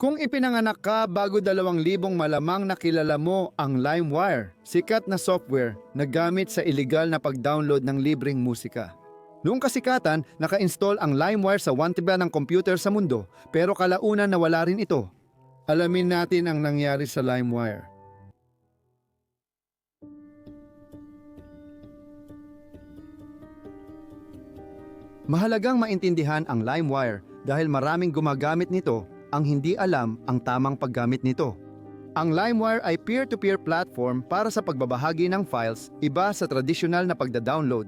Kung ipinanganak ka bago dalawang libong malamang nakilala mo ang LimeWire, sikat na software na gamit sa illegal na pag-download ng libreng musika. Noong kasikatan, naka-install ang LimeWire sa wantiba ng computer sa mundo, pero kalaunan nawala rin ito. Alamin natin ang nangyari sa LimeWire. Mahalagang maintindihan ang LimeWire dahil maraming gumagamit nito ang hindi alam ang tamang paggamit nito. Ang LimeWire ay peer-to-peer platform para sa pagbabahagi ng files iba sa tradisyonal na pagda-download.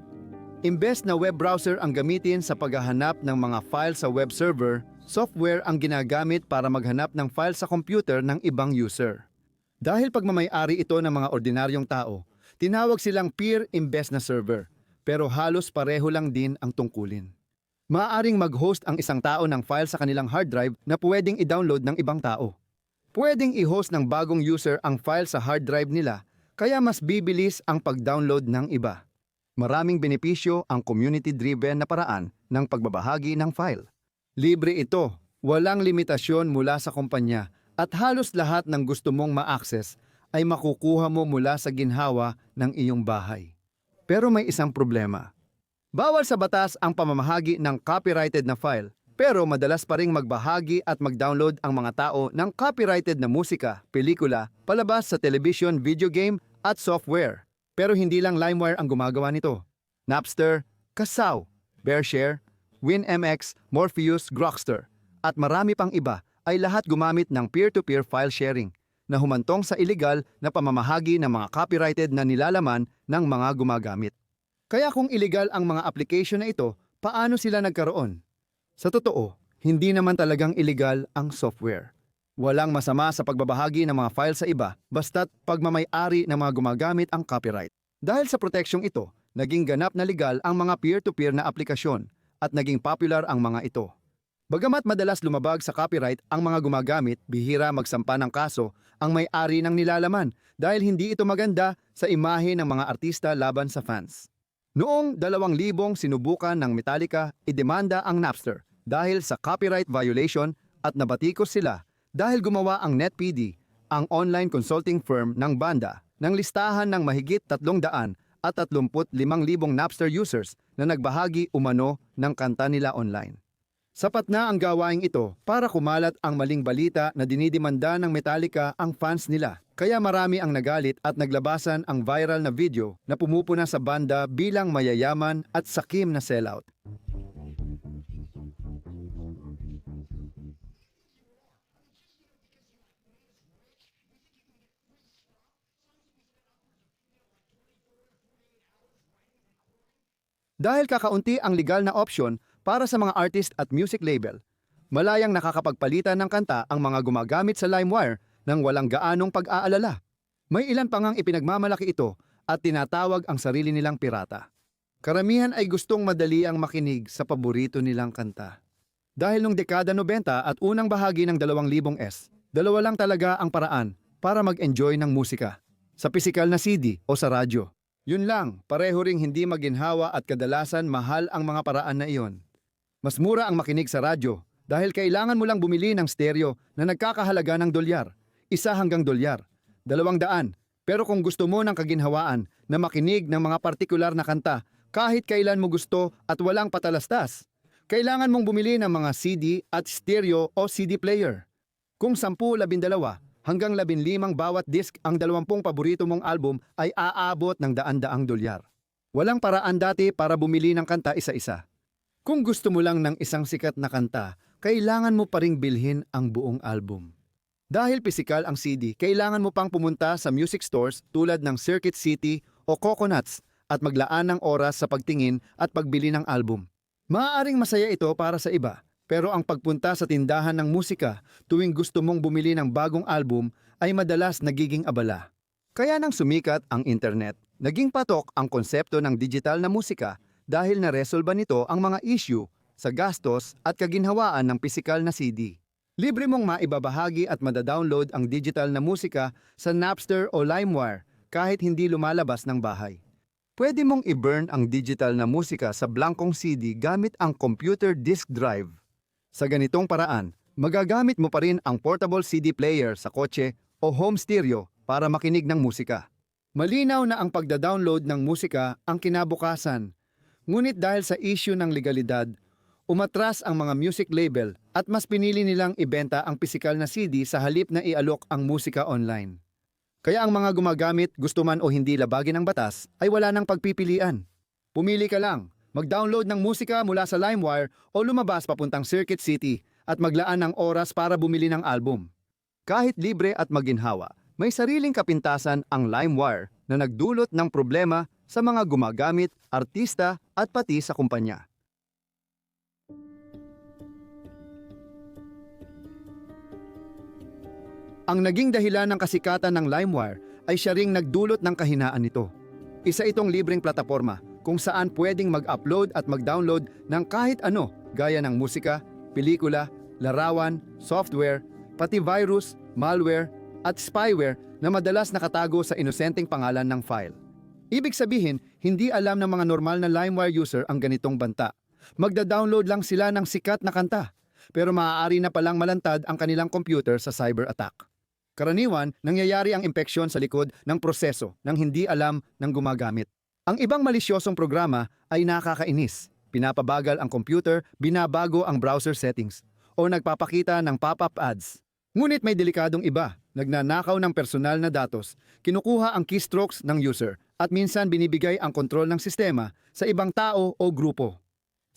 Imbes na web browser ang gamitin sa paghahanap ng mga file sa web server, software ang ginagamit para maghanap ng file sa computer ng ibang user. Dahil pagmamayari ito ng mga ordinaryong tao, tinawag silang peer imbes na server, pero halos pareho lang din ang tungkulin. Maaaring mag-host ang isang tao ng file sa kanilang hard drive na pwedeng i-download ng ibang tao. Pwedeng i-host ng bagong user ang file sa hard drive nila, kaya mas bibilis ang pag-download ng iba. Maraming benepisyo ang community-driven na paraan ng pagbabahagi ng file. Libre ito, walang limitasyon mula sa kumpanya at halos lahat ng gusto mong ma-access ay makukuha mo mula sa ginhawa ng iyong bahay. Pero may isang problema. Bawal sa batas ang pamamahagi ng copyrighted na file, pero madalas pa ring magbahagi at mag-download ang mga tao ng copyrighted na musika, pelikula, palabas sa television, video game at software. Pero hindi lang LimeWire ang gumagawa nito. Napster, Kasaw, Bearshare, WinMX, Morpheus, Grokster, at marami pang iba ay lahat gumamit ng peer-to-peer file sharing na humantong sa illegal na pamamahagi ng mga copyrighted na nilalaman ng mga gumagamit. Kaya kung illegal ang mga application na ito, paano sila nagkaroon? Sa totoo, hindi naman talagang illegal ang software. Walang masama sa pagbabahagi ng mga file sa iba basta't pagmamay-ari ng mga gumagamit ang copyright. Dahil sa proteksyong ito, naging ganap na legal ang mga peer-to-peer na aplikasyon at naging popular ang mga ito. Bagamat madalas lumabag sa copyright ang mga gumagamit, bihira magsampa ng kaso ang may-ari ng nilalaman dahil hindi ito maganda sa imahe ng mga artista laban sa fans. Noong 2000 sinubukan ng Metallica idemanda ang Napster dahil sa copyright violation at nabatikos sila dahil gumawa ang NetPD, ang online consulting firm ng banda, ng listahan ng mahigit 300 at 35,000 Napster users na nagbahagi umano ng kanta nila online. Sapat na ang gawaing ito para kumalat ang maling balita na dinidimanda ng Metallica ang fans nila. Kaya marami ang nagalit at naglabasan ang viral na video na pumupuna sa banda bilang mayayaman at sakim na sellout. Dahil kakaunti ang legal na option para sa mga artist at music label, malayang nakakapagpalitan ng kanta ang mga gumagamit sa LimeWire nang walang gaanong pag-aalala. May ilan pa ngang ipinagmamalaki ito at tinatawag ang sarili nilang pirata. Karamihan ay gustong madali ang makinig sa paborito nilang kanta. Dahil nung dekada 90 at unang bahagi ng 2000 S, dalawa lang talaga ang paraan para mag-enjoy ng musika. Sa pisikal na CD o sa radyo. Yun lang, pareho ring hindi maginhawa at kadalasan mahal ang mga paraan na iyon. Mas mura ang makinig sa radyo dahil kailangan mo lang bumili ng stereo na nagkakahalaga ng dolyar, isa hanggang dolyar, dalawang daan. Pero kung gusto mo ng kaginhawaan na makinig ng mga partikular na kanta kahit kailan mo gusto at walang patalastas, kailangan mong bumili ng mga CD at stereo o CD player. Kung 10-12 hanggang 15 bawat disc ang 20 paborito mong album ay aabot ng daan-daang dolyar. Walang paraan dati para bumili ng kanta isa-isa. Kung gusto mo lang ng isang sikat na kanta, kailangan mo pa ring bilhin ang buong album. Dahil pisikal ang CD, kailangan mo pang pumunta sa music stores tulad ng Circuit City o Coconuts at maglaan ng oras sa pagtingin at pagbili ng album. Maaaring masaya ito para sa iba, pero ang pagpunta sa tindahan ng musika tuwing gusto mong bumili ng bagong album ay madalas nagiging abala. Kaya nang sumikat ang internet, naging patok ang konsepto ng digital na musika dahil naresolba nito ang mga issue sa gastos at kaginhawaan ng pisikal na CD. Libre mong maibabahagi at madadownload ang digital na musika sa Napster o LimeWire kahit hindi lumalabas ng bahay. Pwede mong i-burn ang digital na musika sa blankong CD gamit ang computer disk drive. Sa ganitong paraan, Magagamit mo pa rin ang portable CD player sa kotse o home stereo para makinig ng musika. Malinaw na ang pagda-download ng musika ang kinabukasan. Ngunit dahil sa issue ng legalidad, umatras ang mga music label at mas pinili nilang ibenta ang pisikal na CD sa halip na ialok ang musika online. Kaya ang mga gumagamit, gusto man o hindi labagin ng batas, ay wala nang pagpipilian. Pumili ka lang, mag-download ng musika mula sa LimeWire o lumabas papuntang Circuit City at maglaan ng oras para bumili ng album. Kahit libre at maginhawa, may sariling kapintasan ang LimeWire na nagdulot ng problema sa mga gumagamit, artista at pati sa kumpanya. Ang naging dahilan ng kasikatan ng LimeWire ay siya ring nagdulot ng kahinaan nito. Isa itong libreng plataforma kung saan pwedeng mag-upload at mag-download ng kahit ano gaya ng musika, pelikula, larawan, software, pati virus, malware, at spyware na madalas nakatago sa inosenteng pangalan ng file. Ibig sabihin, hindi alam ng mga normal na LimeWire user ang ganitong banta. Magda-download lang sila ng sikat na kanta, pero maaari na palang malantad ang kanilang computer sa cyber attack. Karaniwan, nangyayari ang impeksyon sa likod ng proseso nang hindi alam ng gumagamit. Ang ibang malisyosong programa ay nakakainis. Pinapabagal ang computer, binabago ang browser settings, o nagpapakita ng pop-up ads. Ngunit may delikadong iba, nagnanakaw ng personal na datos, kinukuha ang keystrokes ng user, at minsan binibigay ang kontrol ng sistema sa ibang tao o grupo.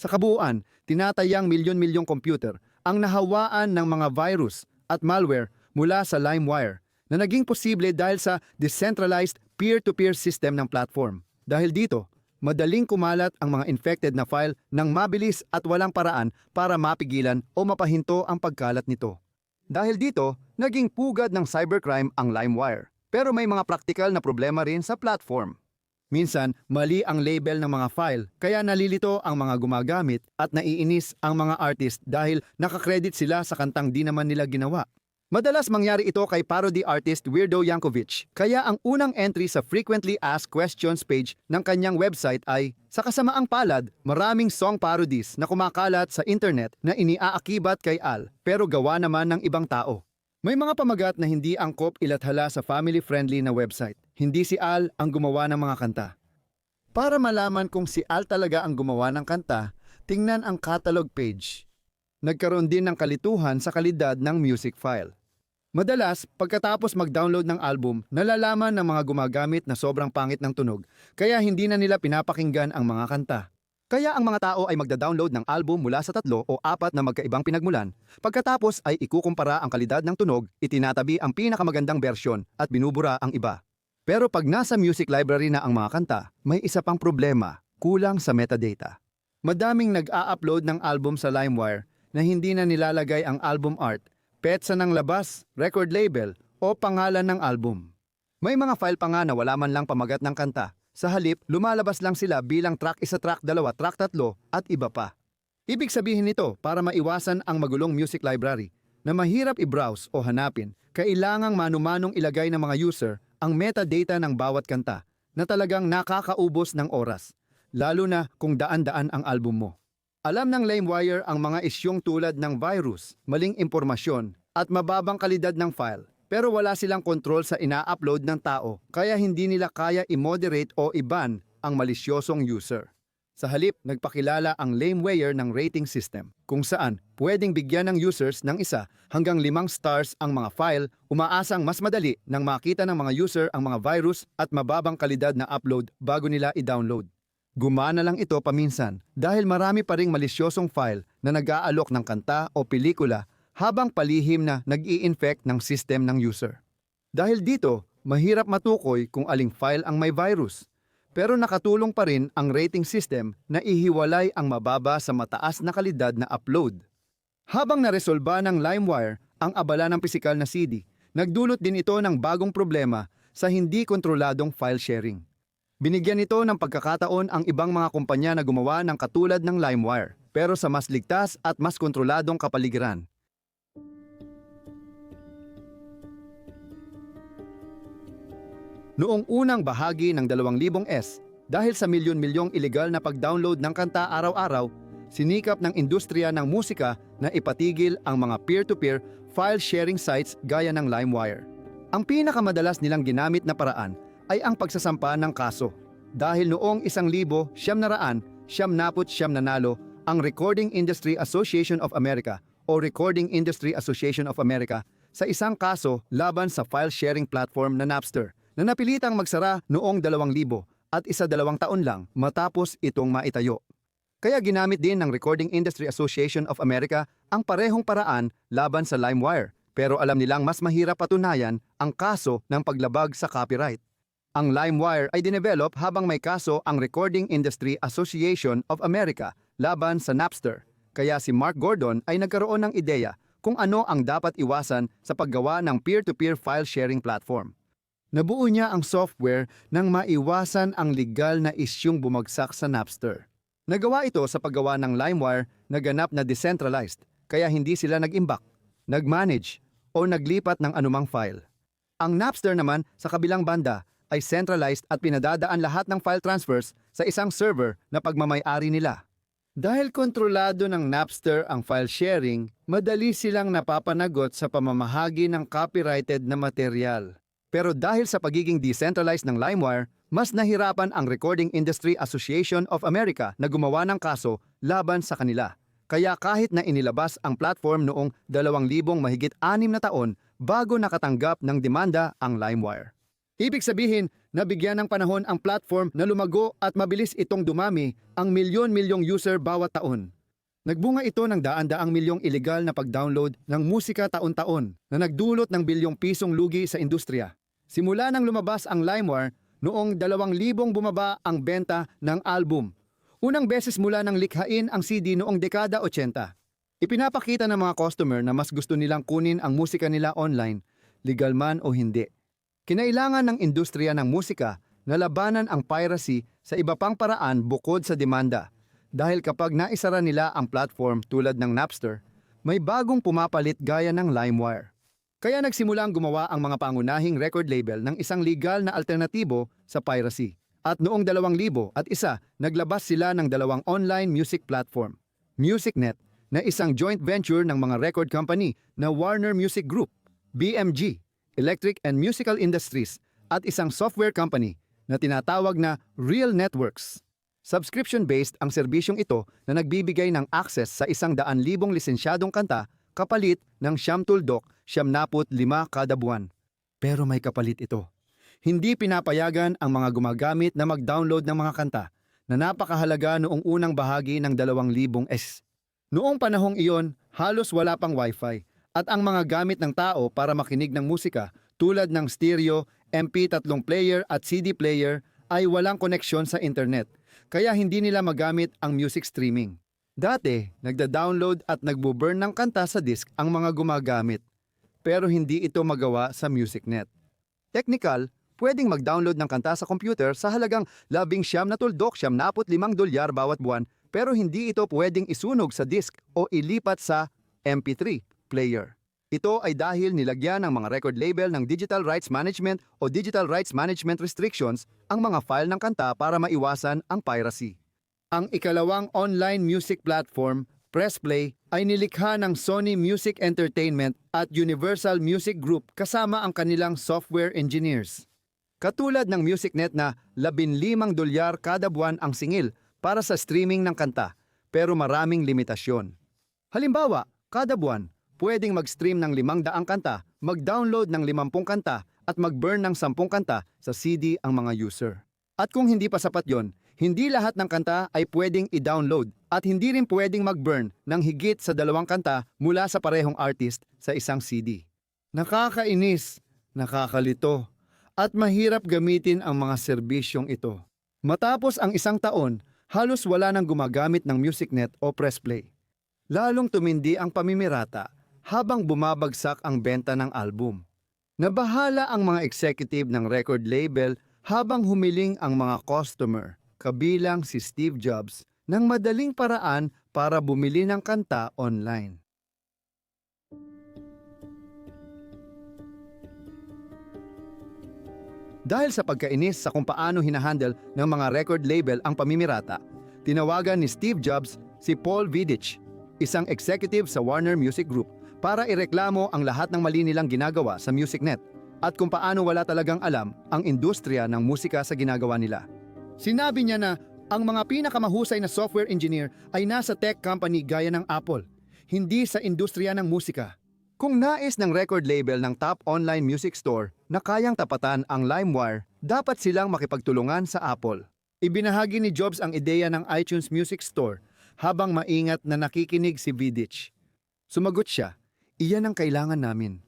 Sa kabuuan, tinatayang milyon-milyong computer ang nahawaan ng mga virus at malware mula sa LimeWire na naging posible dahil sa decentralized peer-to-peer system ng platform. Dahil dito, madaling kumalat ang mga infected na file ng mabilis at walang paraan para mapigilan o mapahinto ang pagkalat nito. Dahil dito, naging pugad ng cybercrime ang LimeWire. Pero may mga praktikal na problema rin sa platform. Minsan, mali ang label ng mga file, kaya nalilito ang mga gumagamit at naiinis ang mga artist dahil nakakredit sila sa kantang di naman nila ginawa. Madalas mangyari ito kay parody artist Weirdo Yankovic, kaya ang unang entry sa Frequently Asked Questions page ng kanyang website ay, sa kasamaang palad, maraming song parodies na kumakalat sa internet na iniaakibat kay Al, pero gawa naman ng ibang tao. May mga pamagat na hindi angkop ilathala sa family-friendly na website. Hindi si Al ang gumawa ng mga kanta. Para malaman kung si Al talaga ang gumawa ng kanta, tingnan ang catalog page. Nagkaroon din ng kalituhan sa kalidad ng music file. Madalas, pagkatapos mag-download ng album, nalalaman ng mga gumagamit na sobrang pangit ng tunog, kaya hindi na nila pinapakinggan ang mga kanta. Kaya ang mga tao ay magda-download ng album mula sa tatlo o apat na magkaibang pinagmulan. Pagkatapos ay ikukumpara ang kalidad ng tunog, itinatabi ang pinakamagandang bersyon at binubura ang iba. Pero pag nasa music library na ang mga kanta, may isa pang problema, kulang sa metadata. Madaming nag-a-upload ng album sa LimeWire na hindi na nilalagay ang album art, petsa ng labas, record label, o pangalan ng album. May mga file pa nga na wala man lang pamagat ng kanta. Sa halip, lumalabas lang sila bilang track isa track dalawa, track tatlo, at iba pa. Ibig sabihin nito, para maiwasan ang magulong music library, na mahirap i-browse o hanapin, kailangang manumanong ilagay ng mga user ang metadata ng bawat kanta na talagang nakakaubos ng oras, lalo na kung daan-daan ang album mo. Alam ng LimeWire ang mga isyong tulad ng virus, maling impormasyon, at mababang kalidad ng file. Pero wala silang kontrol sa ina-upload ng tao, kaya hindi nila kaya i-moderate o i-ban ang malisyosong user. Sa halip, nagpakilala ang LameWire ng rating system, kung saan pwedeng bigyan ng users ng isa hanggang limang stars ang mga file, umaasang mas madali nang makita ng mga user ang mga virus at mababang kalidad na upload bago nila i-download. Gumana lang ito paminsan dahil marami pa ring malisyosong file na nag-aalok ng kanta o pelikula habang palihim na nag-i-infect ng system ng user. Dahil dito, mahirap matukoy kung aling file ang may virus. Pero nakatulong pa rin ang rating system na ihiwalay ang mababa sa mataas na kalidad na upload. Habang naresolba ng LimeWire ang abala ng pisikal na CD, nagdulot din ito ng bagong problema sa hindi kontroladong file sharing. Binigyan nito ng pagkakataon ang ibang mga kumpanya na gumawa ng katulad ng LimeWire, pero sa mas ligtas at mas kontroladong kapaligiran. Noong unang bahagi ng 2000S, dahil sa milyon-milyong ilegal na pag-download ng kanta araw-araw, sinikap ng industriya ng musika na ipatigil ang mga peer-to-peer file sharing sites gaya ng LimeWire. Ang pinakamadalas nilang ginamit na paraan ay ang pagsasampa ng kaso. Dahil noong isang libo, siyam na siyam naput siyam nanalo ang Recording Industry Association of America o Recording Industry Association of America sa isang kaso laban sa file sharing platform na Napster na napilitang magsara noong 2000 at isa dalawang taon lang matapos itong maitayo. Kaya ginamit din ng Recording Industry Association of America ang parehong paraan laban sa LimeWire pero alam nilang mas mahirap patunayan ang kaso ng paglabag sa copyright. Ang LimeWire ay dinevelop habang may kaso ang Recording Industry Association of America laban sa Napster. Kaya si Mark Gordon ay nagkaroon ng ideya kung ano ang dapat iwasan sa paggawa ng peer-to-peer file sharing platform. Nabuo niya ang software nang maiwasan ang legal na isyung bumagsak sa Napster. Nagawa ito sa paggawa ng LimeWire na ganap na decentralized, kaya hindi sila nag-imbak, nag-manage, o naglipat ng anumang file. Ang Napster naman sa kabilang banda ay centralized at pinadadaan lahat ng file transfers sa isang server na pagmamayari nila. Dahil kontrolado ng Napster ang file sharing, madali silang napapanagot sa pamamahagi ng copyrighted na material. Pero dahil sa pagiging decentralized ng LimeWire, mas nahirapan ang Recording Industry Association of America na gumawa ng kaso laban sa kanila. Kaya kahit na inilabas ang platform noong 2,000 mahigit anim na taon bago nakatanggap ng demanda ang LimeWire. Ibig sabihin, nabigyan ng panahon ang platform na lumago at mabilis itong dumami ang milyon-milyong user bawat taon. Nagbunga ito ng daan-daang milyong ilegal na pag-download ng musika taon-taon na nagdulot ng bilyong pisong lugi sa industriya. Simula nang lumabas ang LimeWire, noong 2,000 bumaba ang benta ng album. Unang beses mula nang likhain ang CD noong dekada 80. Ipinapakita ng mga customer na mas gusto nilang kunin ang musika nila online, legal man o hindi. Kinailangan ng industriya ng musika na labanan ang piracy sa iba pang paraan bukod sa demanda. Dahil kapag naisara nila ang platform tulad ng Napster, may bagong pumapalit gaya ng LimeWire. Kaya nagsimulang gumawa ang mga pangunahing record label ng isang legal na alternatibo sa piracy. At noong 2000 at isa, naglabas sila ng dalawang online music platform, MusicNet, na isang joint venture ng mga record company na Warner Music Group, BMG, Electric and Musical Industries, at isang software company na tinatawag na Real Networks. Subscription-based ang serbisyong ito na nagbibigay ng access sa isang daan libong lisensyadong kanta kapalit ng siyam tuldok, siyam naput lima kada buwan. Pero may kapalit ito. Hindi pinapayagan ang mga gumagamit na mag-download ng mga kanta na napakahalaga noong unang bahagi ng 2,000 S. Noong panahong iyon, halos wala pang wifi at ang mga gamit ng tao para makinig ng musika tulad ng stereo, MP3 player at CD player ay walang koneksyon sa internet kaya hindi nila magamit ang music streaming. Dati, nagda-download at nagbo-burn ng kanta sa disk ang mga gumagamit. Pero hindi ito magawa sa MusicNet. Technical, pwedeng mag-download ng kanta sa computer sa halagang labing siyam na tuldok siyam naput limang dolyar bawat buwan pero hindi ito pwedeng isunog sa disk o ilipat sa MP3 player. Ito ay dahil nilagyan ng mga record label ng Digital Rights Management o Digital Rights Management Restrictions ang mga file ng kanta para maiwasan ang piracy. Ang ikalawang online music platform, PressPlay, ay nilikha ng Sony Music Entertainment at Universal Music Group kasama ang kanilang software engineers. Katulad ng MusicNet na 15 dolyar kada buwan ang singil para sa streaming ng kanta, pero maraming limitasyon. Halimbawa, kada buwan, pwedeng mag-stream ng 500 kanta, mag-download ng 50 kanta, at mag-burn ng 10 kanta sa CD ang mga user. At kung hindi pa sapat yon, hindi lahat ng kanta ay pwedeng i-download at hindi rin pwedeng mag-burn ng higit sa dalawang kanta mula sa parehong artist sa isang CD. Nakakainis, nakakalito, at mahirap gamitin ang mga serbisyong ito. Matapos ang isang taon, halos wala nang gumagamit ng MusicNet o PressPlay. Lalong tumindi ang pamimirata habang bumabagsak ang benta ng album. Nabahala ang mga executive ng record label habang humiling ang mga customer, kabilang si Steve Jobs, ng madaling paraan para bumili ng kanta online. Dahil sa pagkainis sa kung paano hinahandle ng mga record label ang pamimirata, tinawagan ni Steve Jobs si Paul Vidich isang executive sa Warner Music Group, para ireklamo ang lahat ng mali nilang ginagawa sa MusicNet at kung paano wala talagang alam ang industriya ng musika sa ginagawa nila. Sinabi niya na ang mga pinakamahusay na software engineer ay nasa tech company gaya ng Apple, hindi sa industriya ng musika. Kung nais ng record label ng top online music store na kayang tapatan ang LimeWire, dapat silang makipagtulungan sa Apple. Ibinahagi ni Jobs ang ideya ng iTunes Music Store habang maingat na nakikinig si Vidich. Sumagot siya, iyan ang kailangan namin.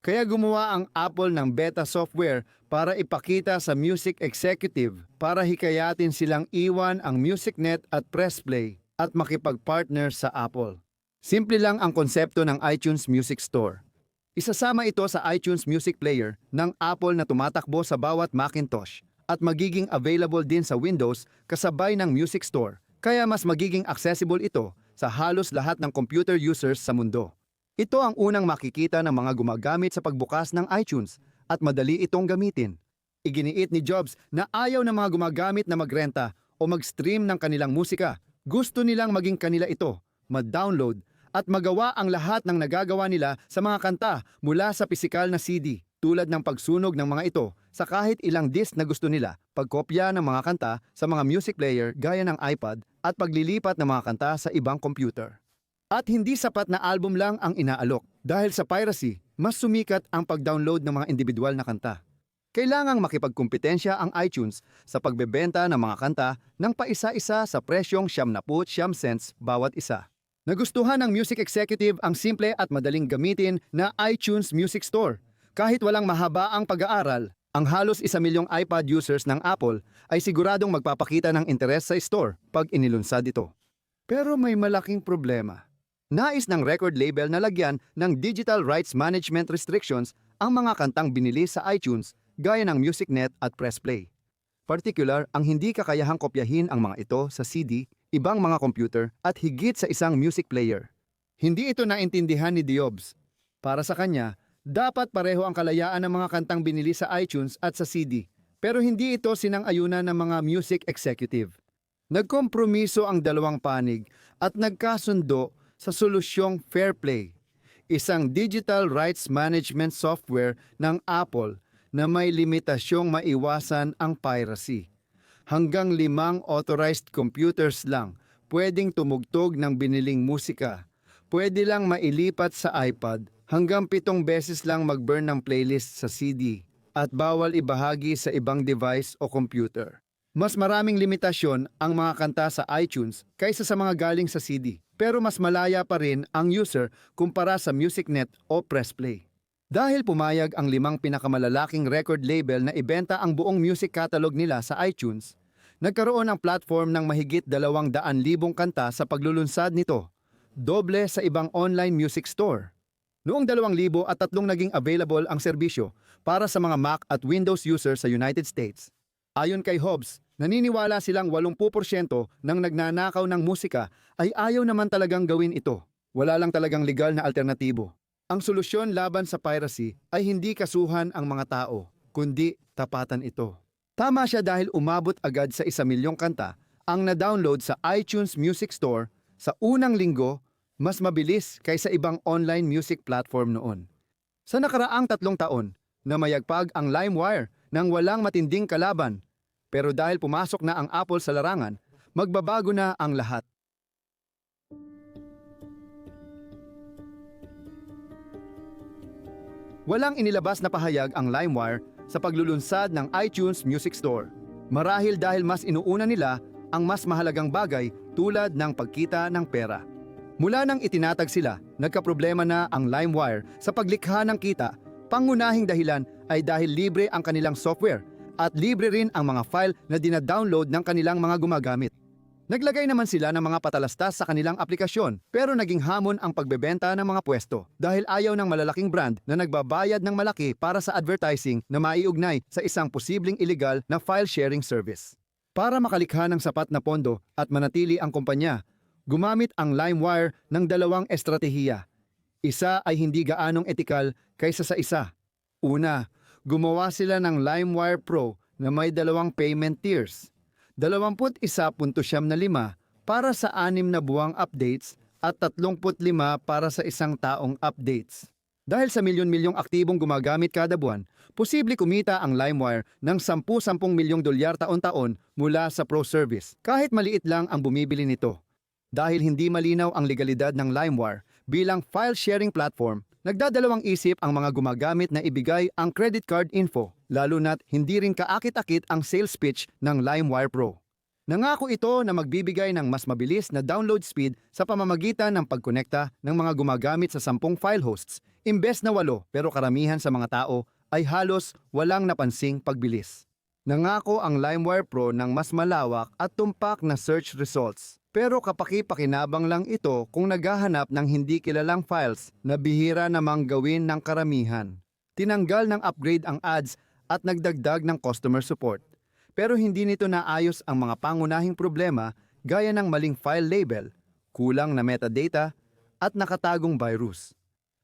Kaya gumawa ang Apple ng beta software para ipakita sa music executive para hikayatin silang iwan ang MusicNet at PressPlay at makipag-partner sa Apple. Simple lang ang konsepto ng iTunes Music Store. Isasama ito sa iTunes Music Player ng Apple na tumatakbo sa bawat Macintosh at magiging available din sa Windows kasabay ng Music Store kaya mas magiging accessible ito sa halos lahat ng computer users sa mundo. Ito ang unang makikita ng mga gumagamit sa pagbukas ng iTunes at madali itong gamitin. Iginiit ni Jobs na ayaw ng mga gumagamit na magrenta o mag-stream ng kanilang musika. Gusto nilang maging kanila ito, ma-download at magawa ang lahat ng nagagawa nila sa mga kanta mula sa pisikal na CD tulad ng pagsunog ng mga ito sa kahit ilang disc na gusto nila, pagkopya ng mga kanta sa mga music player gaya ng iPad at paglilipat ng mga kanta sa ibang computer. At hindi sapat na album lang ang inaalok. Dahil sa piracy, mas sumikat ang pag-download ng mga individual na kanta. Kailangang makipagkumpetensya ang iTunes sa pagbebenta ng mga kanta ng paisa-isa sa presyong 79 cents bawat isa. Nagustuhan ng music executive ang simple at madaling gamitin na iTunes Music Store. Kahit walang mahaba ang pag-aaral, ang halos isa milyong iPad users ng Apple ay siguradong magpapakita ng interes sa store pag inilunsad ito. Pero may malaking problema. Nais ng record label na lagyan ng digital rights management restrictions ang mga kantang binili sa iTunes gaya ng MusicNet at PressPlay. Particular ang hindi kakayahang kopyahin ang mga ito sa CD, ibang mga computer at higit sa isang music player. Hindi ito naintindihan ni Diobs. Para sa kanya, dapat pareho ang kalayaan ng mga kantang binili sa iTunes at sa CD, pero hindi ito sinang-ayunan ng mga music executive. Nagkompromiso ang dalawang panig at nagkasundo sa solusyong Fairplay, isang digital rights management software ng Apple na may limitasyong maiwasan ang piracy. Hanggang limang authorized computers lang pwedeng tumugtog ng biniling musika. Pwede lang mailipat sa iPad hanggang pitong beses lang mag-burn ng playlist sa CD at bawal ibahagi sa ibang device o computer. Mas maraming limitasyon ang mga kanta sa iTunes kaysa sa mga galing sa CD, pero mas malaya pa rin ang user kumpara sa MusicNet o PressPlay. Dahil pumayag ang limang pinakamalalaking record label na ibenta ang buong music catalog nila sa iTunes, nagkaroon ng platform ng mahigit 200,000 kanta sa paglulunsad nito, doble sa ibang online music store. Noong 2003 naging available ang serbisyo para sa mga Mac at Windows users sa United States. Ayon kay Hobbs, naniniwala silang 80% ng nagnanakaw ng musika ay ayaw naman talagang gawin ito. Wala lang talagang legal na alternatibo. Ang solusyon laban sa piracy ay hindi kasuhan ang mga tao, kundi tapatan ito. Tama siya dahil umabot agad sa isa milyong kanta ang na-download sa iTunes Music Store sa unang linggo mas mabilis kaysa ibang online music platform noon. Sa nakaraang tatlong taon, namayagpag ang LimeWire nang walang matinding kalaban. Pero dahil pumasok na ang Apple sa larangan, magbabago na ang lahat. Walang inilabas na pahayag ang LimeWire sa paglulunsad ng iTunes Music Store. Marahil dahil mas inuuna nila ang mas mahalagang bagay tulad ng pagkita ng pera. Mula nang itinatag sila, nagkaproblema na ang LimeWire sa paglikha ng kita. Pangunahing dahilan ay dahil libre ang kanilang software at libre rin ang mga file na dinadownload ng kanilang mga gumagamit. Naglagay naman sila ng mga patalastas sa kanilang aplikasyon pero naging hamon ang pagbebenta ng mga pwesto dahil ayaw ng malalaking brand na nagbabayad ng malaki para sa advertising na maiugnay sa isang posibleng illegal na file sharing service. Para makalikha ng sapat na pondo at manatili ang kumpanya, gumamit ang LimeWire ng dalawang estratehiya. Isa ay hindi gaanong etikal kaysa sa isa. Una, gumawa sila ng LimeWire Pro na may dalawang payment tiers. 21.75 para sa anim na buwang updates at 35 para sa isang taong updates. Dahil sa milyon-milyong aktibong gumagamit kada buwan, posible kumita ang LimeWire ng 10-10 milyong dolyar taon-taon mula sa pro service, kahit maliit lang ang bumibili nito. Dahil hindi malinaw ang legalidad ng LimeWire bilang file sharing platform, nagdadalawang isip ang mga gumagamit na ibigay ang credit card info, lalo na't hindi rin kaakit-akit ang sales pitch ng LimeWire Pro. Nangako ito na magbibigay ng mas mabilis na download speed sa pamamagitan ng pagkonekta ng mga gumagamit sa 10 file hosts, imbes na 8 pero karamihan sa mga tao ay halos walang napansing pagbilis. Nangako ang LimeWire Pro ng mas malawak at tumpak na search results. Pero kapaki-pakinabang lang ito kung naghahanap ng hindi kilalang files na bihira namang gawin ng karamihan. Tinanggal ng upgrade ang ads at nagdagdag ng customer support. Pero hindi nito naayos ang mga pangunahing problema gaya ng maling file label, kulang na metadata, at nakatagong virus.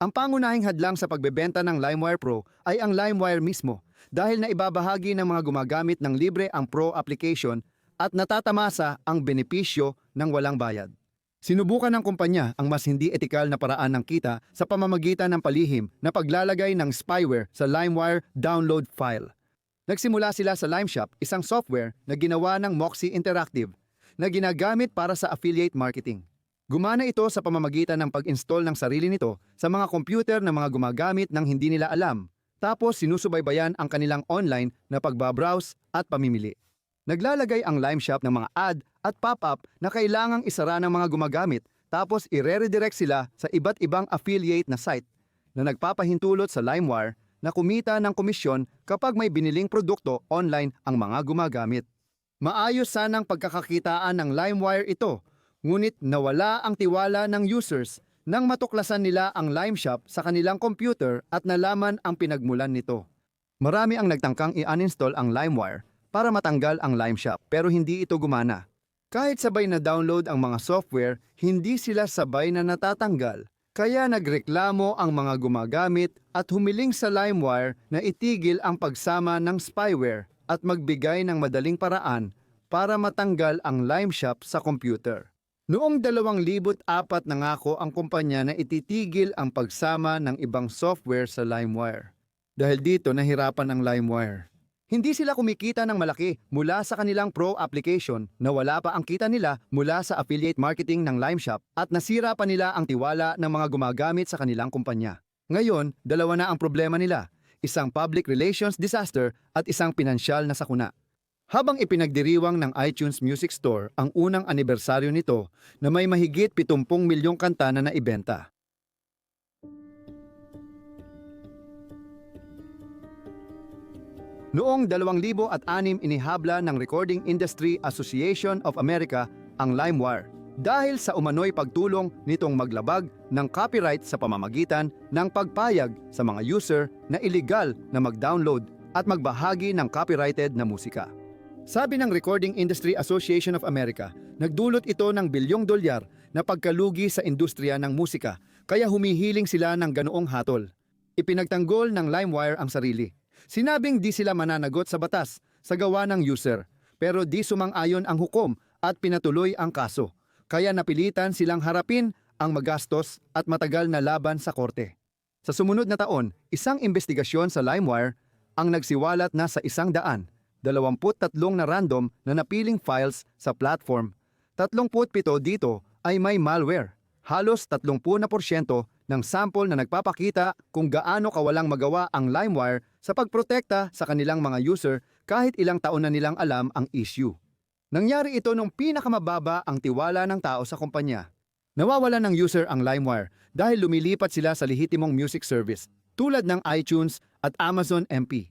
Ang pangunahing hadlang sa pagbebenta ng LimeWire Pro ay ang LimeWire mismo dahil na ibabahagi ng mga gumagamit ng libre ang Pro application at natatamasa ang benepisyo ng walang bayad. Sinubukan ng kumpanya ang mas hindi etikal na paraan ng kita sa pamamagitan ng palihim na paglalagay ng spyware sa LimeWire download file. Nagsimula sila sa LimeShop, isang software na ginawa ng Moxie Interactive na ginagamit para sa affiliate marketing. Gumana ito sa pamamagitan ng pag-install ng sarili nito sa mga computer ng mga gumagamit ng hindi nila alam, tapos sinusubaybayan ang kanilang online na pagbabrowse at pamimili. Naglalagay ang LimeShop ng mga ad at pop-up na kailangang isara ng mga gumagamit tapos ire-redirect sila sa iba't ibang affiliate na site na nagpapahintulot sa LimeWire na kumita ng komisyon kapag may biniling produkto online ang mga gumagamit. Maayos sanang pagkakakitaan ng LimeWire ito, ngunit nawala ang tiwala ng users nang matuklasan nila ang LimeShop sa kanilang computer at nalaman ang pinagmulan nito. Marami ang nagtangkang i-uninstall ang LimeWire para matanggal ang LimeShop pero hindi ito gumana. Kahit sabay na download ang mga software, hindi sila sabay na natatanggal. Kaya nagreklamo ang mga gumagamit at humiling sa LimeWire na itigil ang pagsama ng spyware at magbigay ng madaling paraan para matanggal ang LimeShop sa computer. Noong 2004 nangako ang kumpanya na ititigil ang pagsama ng ibang software sa LimeWire. Dahil dito nahirapan ang LimeWire. Hindi sila kumikita ng malaki mula sa kanilang pro application na wala pa ang kita nila mula sa affiliate marketing ng LimeShop at nasira pa nila ang tiwala ng mga gumagamit sa kanilang kumpanya. Ngayon, dalawa na ang problema nila, isang public relations disaster at isang pinansyal na sakuna. Habang ipinagdiriwang ng iTunes Music Store ang unang anibersaryo nito na may mahigit 70 milyong kanta na naibenta. Noong 2006 inihabla ng Recording Industry Association of America ang LimeWire dahil sa umano'y pagtulong nitong maglabag ng copyright sa pamamagitan ng pagpayag sa mga user na illegal na mag-download at magbahagi ng copyrighted na musika. Sabi ng Recording Industry Association of America, nagdulot ito ng bilyong dolyar na pagkalugi sa industriya ng musika kaya humihiling sila ng ganoong hatol. Ipinagtanggol ng LimeWire ang sarili. Sinabing di sila mananagot sa batas sa gawa ng user, pero di sumang-ayon ang hukom at pinatuloy ang kaso. Kaya napilitan silang harapin ang magastos at matagal na laban sa korte. Sa sumunod na taon, isang investigasyon sa LimeWire ang nagsiwalat na sa isang daan, 23 na random na napiling files sa platform. 37 dito ay may malware. Halos 30% ng sample na nagpapakita kung gaano kawalang magawa ang LimeWire sa pagprotekta sa kanilang mga user kahit ilang taon na nilang alam ang issue. Nangyari ito nung pinakamababa ang tiwala ng tao sa kumpanya. Nawawala ng user ang LimeWire dahil lumilipat sila sa lehitimong music service tulad ng iTunes at Amazon MP.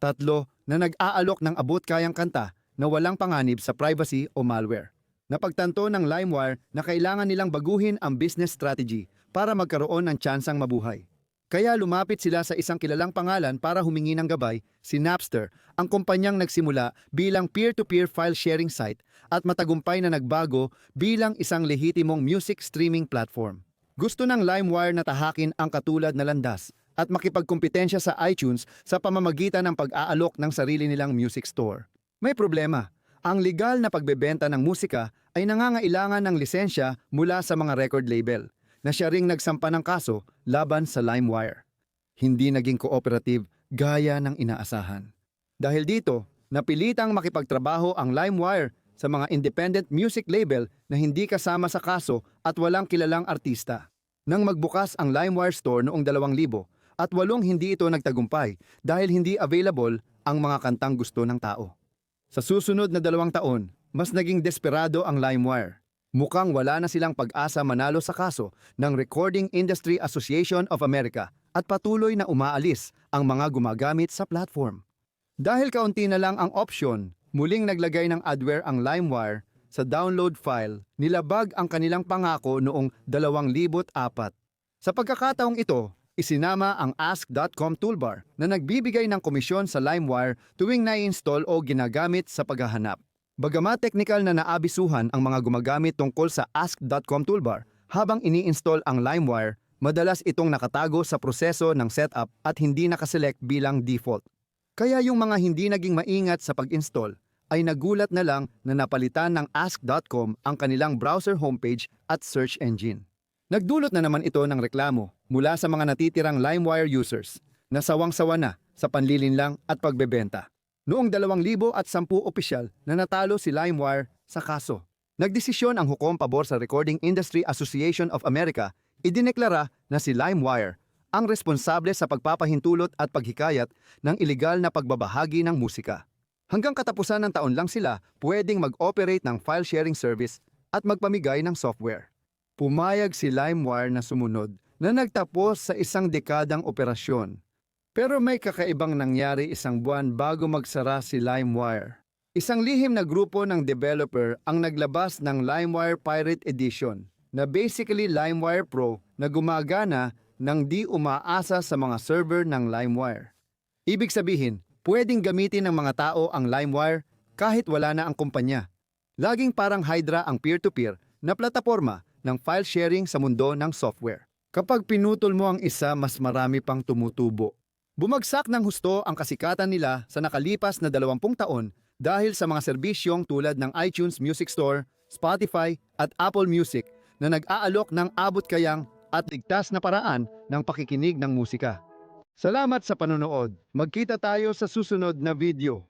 Tatlo na nag-aalok ng abot-kayang kanta na walang panganib sa privacy o malware. Napagtanto ng LimeWire na kailangan nilang baguhin ang business strategy para magkaroon ng tsansang mabuhay. Kaya lumapit sila sa isang kilalang pangalan para humingi ng gabay, si Napster, ang kumpanyang nagsimula bilang peer-to-peer file sharing site at matagumpay na nagbago bilang isang lehitimong music streaming platform. Gusto ng LimeWire na tahakin ang katulad na landas at makipagkompetensya sa iTunes sa pamamagitan ng pag-aalok ng sarili nilang music store. May problema. Ang legal na pagbebenta ng musika ay nangangailangan ng lisensya mula sa mga record label na siya ring nagsampa ng kaso laban sa LimeWire. Hindi naging cooperative gaya ng inaasahan. Dahil dito, napilitang makipagtrabaho ang LimeWire sa mga independent music label na hindi kasama sa kaso at walang kilalang artista. Nang magbukas ang LimeWire store noong 2000 at walong hindi ito nagtagumpay dahil hindi available ang mga kantang gusto ng tao. Sa susunod na dalawang taon, mas naging desperado ang LimeWire. Mukhang wala na silang pag-asa manalo sa kaso ng Recording Industry Association of America at patuloy na umaalis ang mga gumagamit sa platform. Dahil kaunti na lang ang option, muling naglagay ng adware ang LimeWire sa download file, nilabag ang kanilang pangako noong 2004. Sa pagkakataong ito, isinama ang Ask.com toolbar na nagbibigay ng komisyon sa LimeWire tuwing nai-install o ginagamit sa paghahanap. Bagamat teknikal na naabisuhan ang mga gumagamit tungkol sa Ask.com toolbar, habang ini-install ang LimeWire, madalas itong nakatago sa proseso ng setup at hindi nakaselect bilang default. Kaya yung mga hindi naging maingat sa pag-install ay nagulat na lang na napalitan ng Ask.com ang kanilang browser homepage at search engine. Nagdulot na naman ito ng reklamo mula sa mga natitirang LimeWire users na sawang-sawa na sa panlilinlang at pagbebenta. Noong 2010 opisyal na natalo si LimeWire sa kaso. Nagdesisyon ang hukom pabor sa Recording Industry Association of America, idineklara na si LimeWire ang responsable sa pagpapahintulot at paghikayat ng ilegal na pagbabahagi ng musika. Hanggang katapusan ng taon lang sila pwedeng mag-operate ng file sharing service at magpamigay ng software. Pumayag si LimeWire na sumunod na nagtapos sa isang dekadang operasyon. Pero may kakaibang nangyari isang buwan bago magsara si LimeWire. Isang lihim na grupo ng developer ang naglabas ng LimeWire Pirate Edition na basically LimeWire Pro na gumagana nang di umaasa sa mga server ng LimeWire. Ibig sabihin, pwedeng gamitin ng mga tao ang LimeWire kahit wala na ang kumpanya. Laging parang Hydra ang peer-to-peer na plataforma ng file sharing sa mundo ng software. Kapag pinutol mo ang isa, mas marami pang tumutubo. Bumagsak ng husto ang kasikatan nila sa nakalipas na 20 taon dahil sa mga serbisyong tulad ng iTunes Music Store, Spotify at Apple Music na nag-aalok ng abot kayang at ligtas na paraan ng pakikinig ng musika. Salamat sa panonood. Magkita tayo sa susunod na video.